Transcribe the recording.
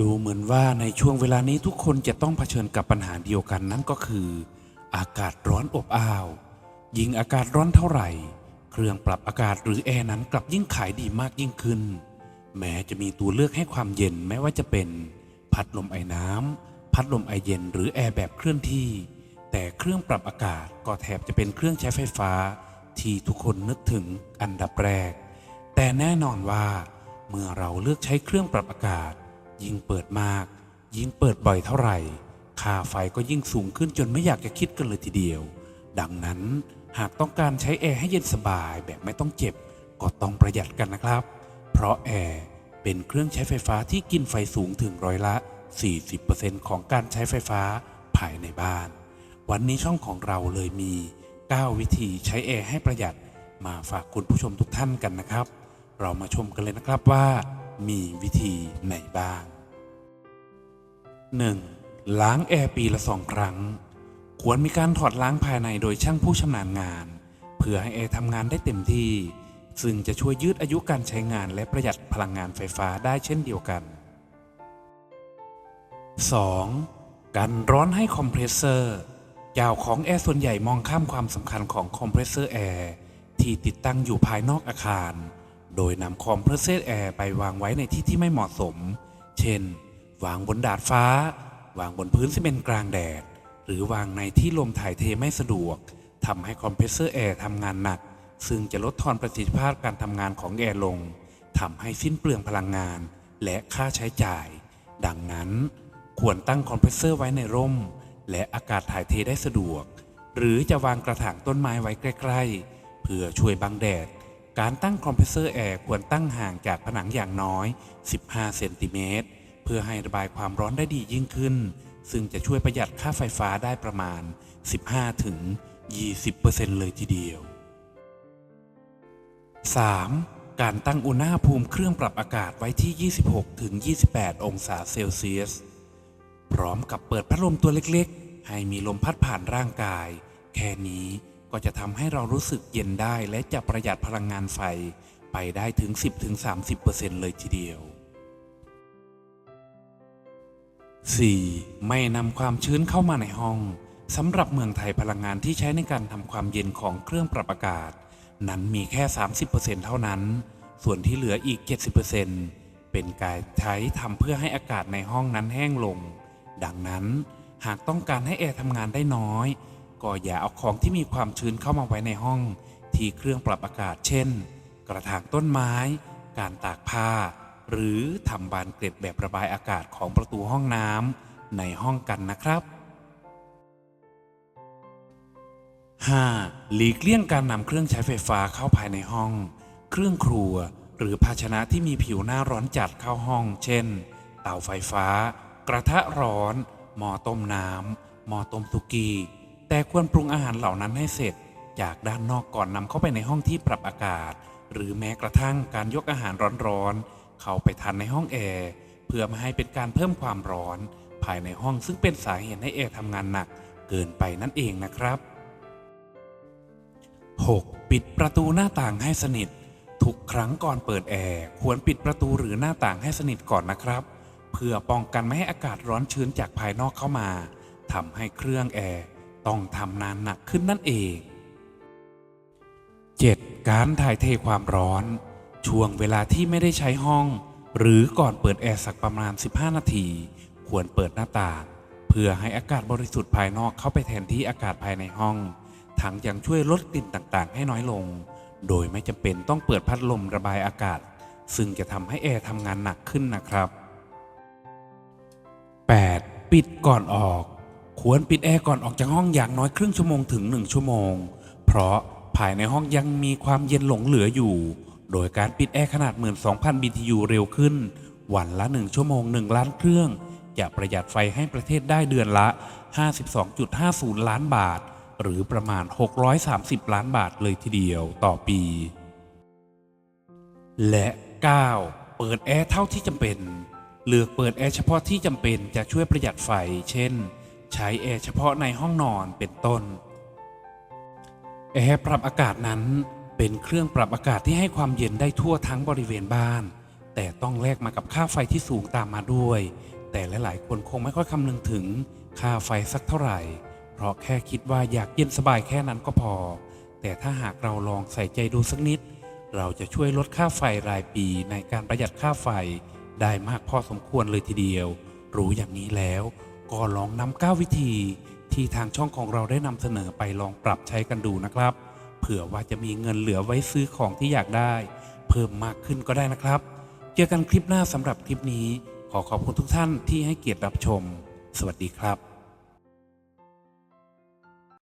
ดูเหมือนว่าในช่วงเวลานี้ทุกคนจะต้องเผชิญกับปัญหาเดียวกันนั่นก็คือ อากาศร้อนอบอ้าว ยิ่งอากาศร้อนเท่าไหร่ เครื่องปรับอากาศหรือแอร์นั้นกลับยิ่งขายดีมากยิ่งขึ้น แม้จะมีตัวเลือกให้ความเย็นแม้ว่าจะเป็น พัดลมไอ้น้ำพัดลมไอเย็นหรือแอร์แบบเคลื่อนที่ แต่เครื่องปรับอากาศก็แทบจะเป็นเครื่องใช้ไฟฟ้า ที่ทุกคนนึกถึงอันดับแรก แต่แน่นอนว่า เมื่อเราเลือกใช้เครื่องปรับอากาศ ยิ่งเปิดมาก ยิ่งเปิดบ่อยเท่าไหร่ค่าไฟก็ยิ่งสูงขึ้นจนไม่อยากจะคิดกันเลยทีเดียว ดังนั้นหากต้องการใช้แอร์ให้เย็นสบายแบบไม่ต้องเจ็บ ก็ต้องประหยัดกันนะครับ เพราะแอร์เป็นเครื่องใช้ไฟฟ้าที่กินไฟสูงถึงร้อยละ 40%ของการใช้ไฟฟ้าภายในบ้าน วันนี้ช่องของเราเลยมี 9 วิธีใช้แอร์ให้ประหยัดมาฝากคุณผู้ชมทุกท่านกันนะครับ เรามาชมกันเลยนะครับว่า มีวิธีไหนบ้าง 1. ล้างแอร์ปีละสองครั้ง ควรมีการถอดล้างภายในโดยช่างผู้ชำนาญงาน เพื่อให้แอร์ทำงานได้เต็มที่ ซึ่งจะช่วยยืดอายุการใช้งานและประหยัดพลังงานไฟฟ้าได้เช่นเดียวกัน 2. การร้อนให้คอมเพรสเซอร์เจ้าของแอร์ส่วนใหญ่มองข้ามความสำคัญของคอมเพรสเซอร์แอร์ที่ติดตั้งอยู่ภายนอกอาคาร โดยนำคอมเพรสเซอร์แอร์ไปวางไว้ในที่ที่ไม่เหมาะสม เช่น วางบนดาดฟ้า วางบนพื้นซีเมนต์กลางแดด หรือวางในที่ลมถ่ายเทไม่สะดวกทำให้คอมเพรสเซอร์แอร์ทำงานหนัก ซึ่งจะลดทอนประสิทธิภาพการทำงานของแอร์ลงทำให้สิ้นเปลืองพลังงาน และค่าใช้จ่าย ดังนั้น ควรตั้งคอมเพรสเซอร์ไว้ในร่ม และอากาศถ่ายเทได้สะดวก หรือจะวางกระถางต้นไม้ไว้ใกล้ ๆ เพื่อช่วยบังแดด การตั้งคอมเพรสเซอร์แอร์ควรตั้งห่างจากผนังอย่างน้อย 15 เซนติเมตร พื่อให้ระบายความร้อนได้ดียิ่งขึ้น ซึ่งจะช่วยประหยัดค่าไฟฟ้าได้ประมาณ 15ถึง20%เลยทีเดียว 3. การตั้งอุณหภูมิเครื่องปรับอากาศไว้ที่ 26ถึง28องศาเซลเซียส พร้อมกับเปิดพัดลมตัวเล็กๆ ให้มีลมพัดผ่านร่างกาย แค่นี้ก็จะทำให้เรารู้สึกเย็นได้และจะประหยัดพลังงานไฟไปได้ถึง 10-30%เลยทีเดียว 4. ไม่นำความชื้นเข้ามาในห้องสำหรับเมืองไทยพลังงานที่ใช้ในการทำความเย็นของเครื่องปรับอากาศ นั้นมีแค่ 30%เท่านั้น ส่วนที่เหลืออีก 70%เป็นการใช้ทำเพื่อให้อากาศในห้องนั้นแห้งลง ดังนั้นหากต้องการให้แอร์ทำงานได้น้อย ก็อย่าเอาของที่มีความชื้นเข้ามาไว้ในห้อง ที่เครื่องปรับอากาศเช่น กระถางต้นไม้ การตากผ้า หรือทำบานเกล็ดแบบระบายอากาศของประตูห้องน้ำในห้องกันนะครับ 5. หลีกเลี่ยงการนำเครื่องใช้ไฟฟ้าเข้าภายในห้อง เครื่องครัว หรือภาชนะที่มีผิวหน้าร้อนจัดเข้าห้อง เช่น เตาไฟฟ้า กระทะร้อนหม้อต้มน้ำหม้อต้มสุกี้ แต่ควรปรุงอาหารเหล่านั้นให้เสร็จ จากด้านนอกก่อนนำเข้าไปในห้องที่ปรับอากาศ หรือแม้กระทั่งการยกอาหารร้อนๆ เข้าไปทานในห้องแอร์เพื่อไม่ให้เป็นการเพิ่มความร้อน ภายในห้องซึ่งเป็นสาเหตุให้แอร์ทำงานหนักเกินไปนั่นเองนะครับ 6. ปิดประตูหน้าต่างให้สนิท ทุกครั้งก่อนเปิดแอร์ควรปิดประตูหรือหน้าต่างให้สนิทก่อนนะครับ เพื่อป้องกันไม่ให้อากาศร้อนชื้นจากภายนอกเข้ามาทำให้เครื่องแอร์ต้องทำนานหนักขึ้นนั่นเอง 7. การถ่ายเทความร้อน ช่วงเวลาที่ไม่ได้ใช้ห้อง หรือก่อนเปิดแอร์สักประมาณ 15 นาที ควรเปิดหน้าต่าง เพื่อให้อากาศบริสุทธิ์ภายนอกเข้าไปแทนที่อากาศภายในห้อง ทั้งยังช่วยลดกลิ่นต่างๆ ให้น้อยลง โดยไม่จำเป็นต้องเปิดพัดลมระบายอากาศ ซึ่งจะทำให้แอร์ทำงานหนักขึ้นนะครับ 8. ปิดก่อนออก ควรปิดแอร์ก่อนออกจากห้องอย่างน้อยครึ่งชั่วโมงถึง 1 ชั่วโมง เพราะภายในห้องยังมีความเย็นหลงเหลืออยู่ โดยการปิดแอร์ขนาด 12,000 BTU เร็วขึ้น วันละ 1 ชั่วโมง 1 ล้านเครื่อง จะประหยัดไฟให้ประเทศได้เดือนละ 52.50 ล้านบาท หรือประมาณ 630 ล้านบาทเลยทีเดียวต่อปี และ 9. เปิดแอร์เท่าที่จำเป็น เลือกเปิดแอร์เฉพาะที่จำเป็นจะช่วยประหยัดไฟ เช่น ใช้แอร์เฉพาะในห้องนอนเป็นต้น แอร์ปรับอากาศนั้น เป็นเครื่องปรับอากาศที่ให้ความเย็นได้ทั่วทั้งบริเวณบ้าน แต่ต้องแลกมากับค่าไฟที่สูงตามมาด้วย แต่หลายๆคนคงไม่ค่อยคำนึงถึงค่าไฟสักเท่าไหร่ เพราะแค่คิดว่าอยากเย็นสบายแค่นั้นก็พอ แต่ถ้าหากเราลองใส่ใจดูสักนิด เราจะช่วยลดค่าไฟรายปีในการประหยัดค่าไฟได้มากพอสมควรเลยทีเดียว รู้อย่างนี้แล้วก็ลองนำ9วิธีที่ทางช่องของเราได้นำเสนอไปลองปรับใช้กันดูนะครับ ผื่อว่าจะมีเงินเหลือไว้ซื้อของที่อยากได้ เพิ่มมากขึ้นก็ได้นะครับ เจอกันคลิปหน้าสำหรับคลิปนี้ ขอขอบคุณทุกท่านที่ให้เกียรติรับชม สวัสดีครับ